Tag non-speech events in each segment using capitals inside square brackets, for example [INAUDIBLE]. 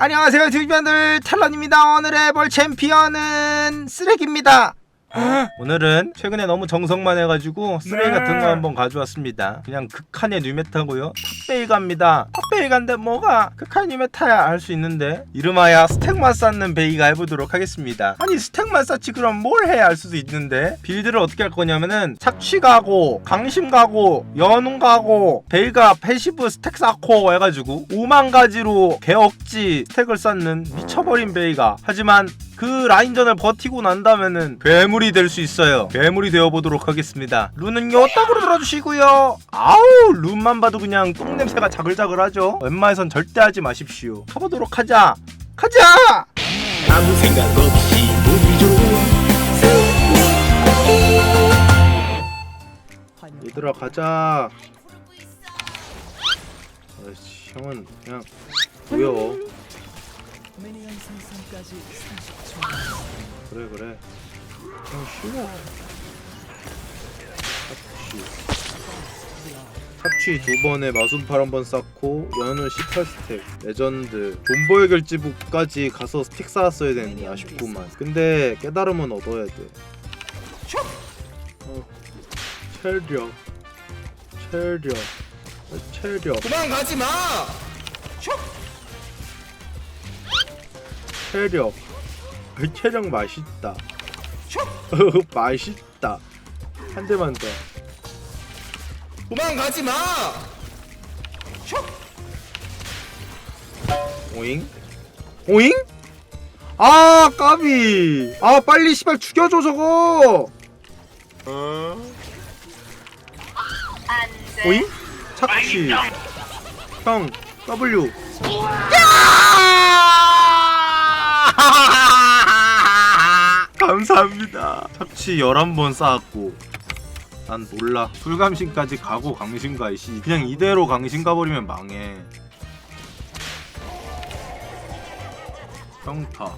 안녕하세요 주변들 탈런입니다. 오늘의 볼 챔피언은 쓰레기입니다 오늘은 최근에 너무 정성만 해가지고 쓰레기 같은 거 한번 가져왔습니다. 그냥 극한의 뉴메타고요. 탑베이가입니다. 탑베이가인데 뭐가 극한 뉴메타야 알 수 있는데 이름하여 스택만 쌓는 베이가 해보도록 하겠습니다. 아니 스택만 쌓지 그럼 뭘 해야 알 수도 있는데? 빌드를 어떻게 할 거냐면은 착취 가고 강심 가고 연운 가고 베이가 패시브 스택 쌓고 해가지고 5만 가지로 개억지 스택을 쌓는 미쳐버린 베이가. 하지만 그 라인전을 버티고 난다면은 괴물이 될 수 있어요. 괴물이 되어보도록 하겠습니다. 룬은요 딱으로 들어주시고요. 아우 룬만 봐도 그냥 똥 냄새가 자글자글하죠. 웬만해선 절대 하지 마십시오. 가보도록 하자. 가자. 아무 생각 없이 우리 좀 얘들아 가자. 아이씨 형은 그냥 보여. 그래 그래. 그냥 쉬워. 탑취. 탑취 두 번에 마순팔 한 번 쌓고 연은 18스택 레전드 돈보의 결지부까지 가서 스틱 쌓았어야 되는데 아쉽구만 근데 깨달음은 얻어야 돼 어. 체력 체력 체력 도망가지 마. 체력. 그 체력 맛있다. [LAUGHS] 맛있다. 한 대만 더. 도망가지 마. 오잉? 오잉? 아 까비! 아 빨리 시발 죽여줘 저거! 오잉? 착취 형 W 감사합니다. 착취 11번 쌓았고 난 몰라. 불감신까지 가고 강신가 이씨. 그냥 이대로 강신 가버리면 망해. 평타.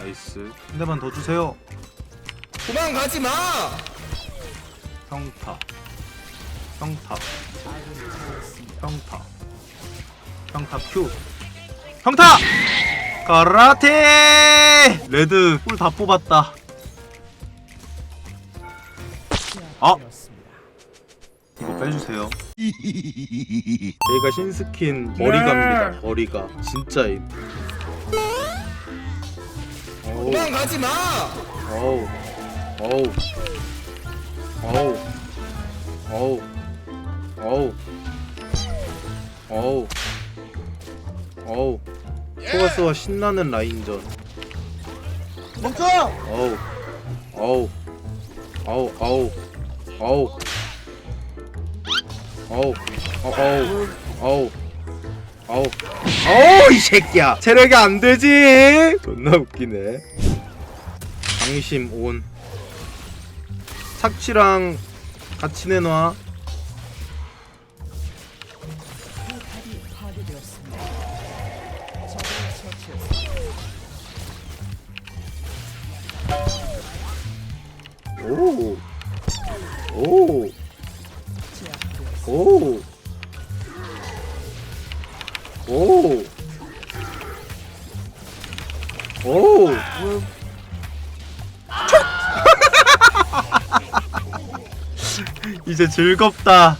나이스. 한 대만 더 주세요. 도망가지 마. 평타. 평타. 평타. 평타 큐. 평타 가라테! 레드 꿀 다 뽑았다. 아! 이거 빼주세요. 얘가 신스킨 머리가입니다. 머리가. 진짜임. 어우. 도망가지 마. 어우. 어우. 어우. 어우. 어우. 어우. 어우 토가스와 신나는 라인전. 멈춰. 어우. 어우. 어우 어우. 어우. 어우. 어우. 어우. 어우. 어우 이 새끼야. 체력이 안 되지. 존나 웃기네. 방심 온. 착취랑 같이 내놔 오. 오. 오. [LAUGHS] 이제 즐겁다.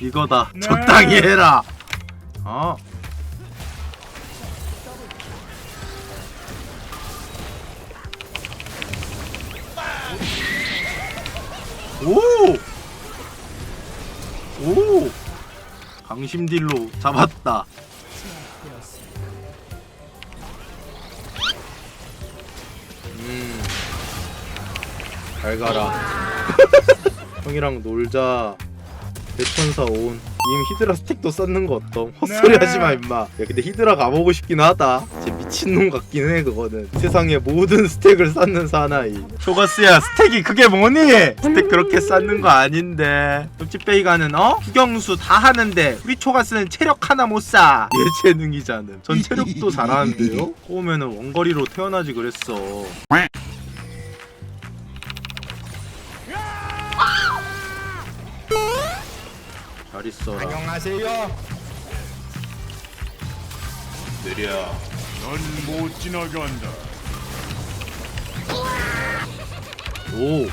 이거다. 적당히 해라. 어. 오! 오! 강심딜로 잡았다. 음. 잘 가라. [LAUGHS] 형이랑 놀자. 대천사 온. 임 히드라 스틱도 썼는 거 어떤? 헛소리 하지 마 임마. 야 근데 히드라 가보고 싶긴 하다. 쟤 미친놈 같긴 해 그거는. 세상의 모든 스택을 쌓는 사나이. 초가스야 스택이 그게 뭐니? 스택 그렇게 쌓는 거 아닌데. 옆집베이가는 어? 국영수 다 하는데 우리 초가스는 체력 하나 못 쌓아. 예체능이자는. 전 체력도 잘하는데요? 꼬우면은 원거리로 태어나지 그랬어. 잘 있어라. 안녕하세요. 느려 넌 못 지나간다. 오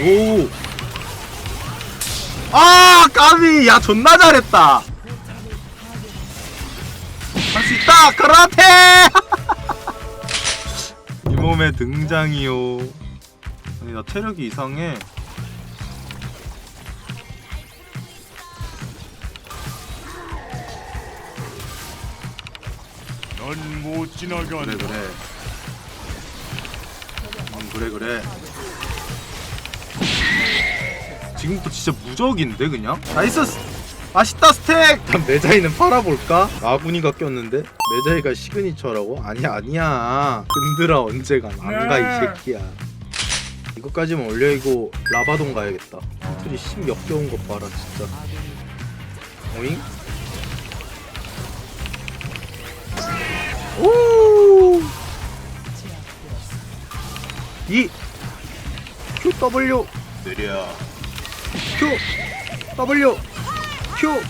오. 아, 까비. 야, 존나 잘했다. 할 수 있다. 카라테. [LAUGHS] 이 몸의 등장이요. 아니, 나 체력이 이상해. 넌 못 지나간다. 그래, 그래. 음, 그래, 그래. 지금부터 진짜 무적인데 그냥? 나이스 스- 맛있다 스택! 일단 메자이는 팔아볼까? 아군이가 꼈는데? 메자이가 시그니처라고? 아니야 아니야 근드라 언제 가 안가 이 새끼야 이것까지만 올려이고 라바돈 가야겠다 트리 심 역겨운 것 봐라 진짜 오잉? 오! 이 QW 느려. Q W Q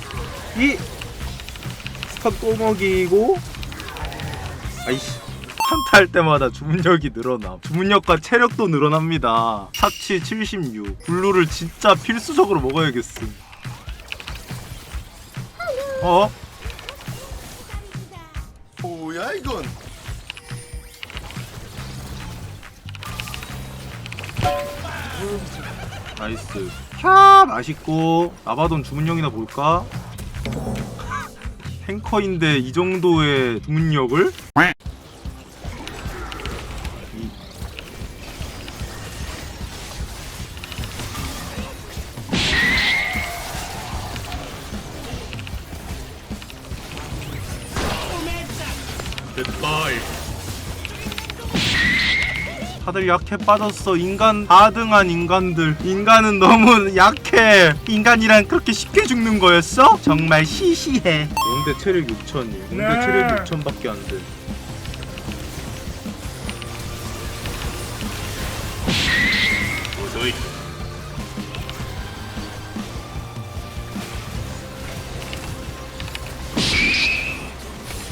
이 스탑 또 먹이고 아이씨. 한타 할 때마다 주문력이 늘어나. 주문력과 체력도 늘어납니다. 사치 76 블루를 진짜 필수적으로 먹어야겠음. 어? 이건 나이스 캬 맛있고 아바돈 주문력이나 볼까? [LAUGHS] 탱커인데 이 정도의 주문력을? 다들 약해 빠졌어. 인간 4등한 인간들. 인간은 너무 약해. 인간이란 그렇게 쉽게 죽는 거였어? 정말 시시해. 뭔데 체력 6천이? 뭔데 네. 체력 6천밖에 안돼? 도저히.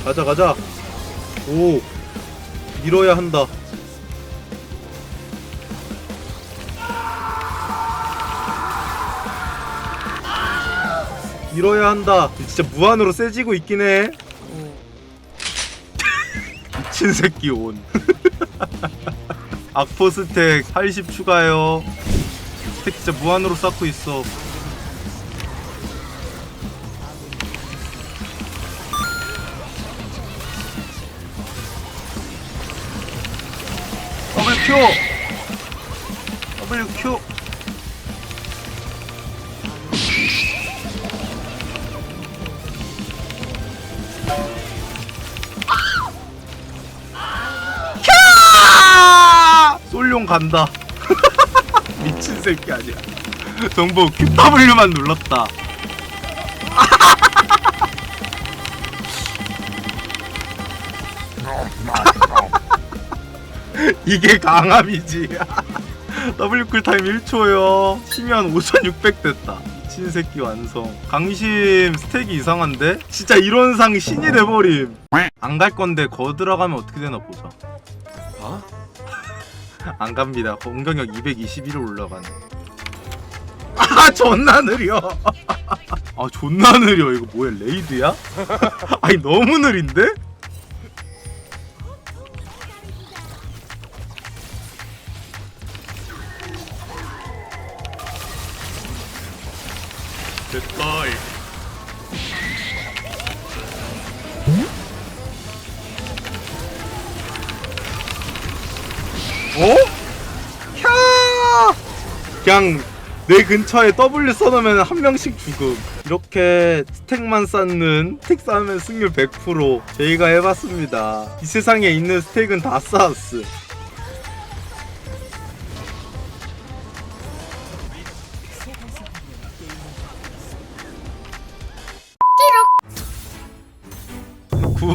가자 가자. 오 밀어야 한다 밀어야 한다. 진짜 무한으로 세지고 있긴 해. 미친 새끼 온. [LAUGHS] 악포 스택 80 추가요. 스택 진짜 무한으로 쌓고 있어. 더블 캬! 솔룡 간다. [LAUGHS] 미친 새끼 아니야. 정보 QW만 눌렀다. [LAUGHS] 이게 강함이지. [LAUGHS] W 쿨타임 1초요. 치면 5600 됐다 미친 새끼 완성 강심 스택이 이상한데? 진짜 이런 상 신이 돼버림 안 갈 건데 거 들어가면 어떻게 되나 보자 어? [LAUGHS] 안 갑니다 공격력 221로 올라가네 아 존나 느려 [LAUGHS] 아 존나 느려 이거 뭐야 레이드야? [LAUGHS] 아니 너무 느린데? 어? 캬! 그냥 내 근처에 W 써놓으면 한 명씩 죽음. 이렇게 스택만 쌓는 스택 쌓으면 승률 100% 저희가 해봤습니다. 이 세상에 있는 스택은 다 쌓았어.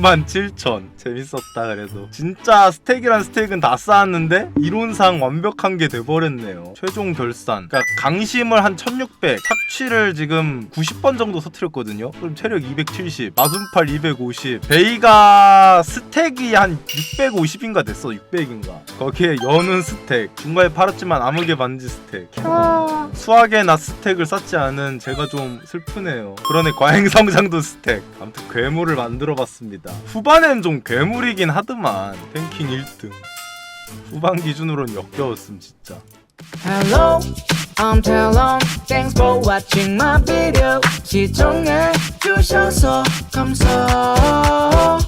97,000 재밌었다 그래도. 진짜 스택이란 스택은 다 쌓았는데 이론상 완벽한 게 돼버렸네요. 최종 결산. 그러니까 강심을 한 1600 착취를 지금 90번 정도 터트렸거든요. 그럼 체력 270 마순팔 250 베이가 스택이 한 650인가 됐어 600인가. 거기에 연운 스택 중간에 팔았지만 암흑의 반지 스택. 캬. 수학에 나 스택을 쌓지 않은 제가 좀 슬프네요. 그러네 과행성장도 스택. 아무튼 괴물을 만들어 봤습니다 후반엔 좀 괴물이긴 하더만 랭킹 1등 후반 기준으로는 역겨웠음 진짜 Hello, I'm Talon. Thanks for watching my video. 시청해 주셔서 감사합니다.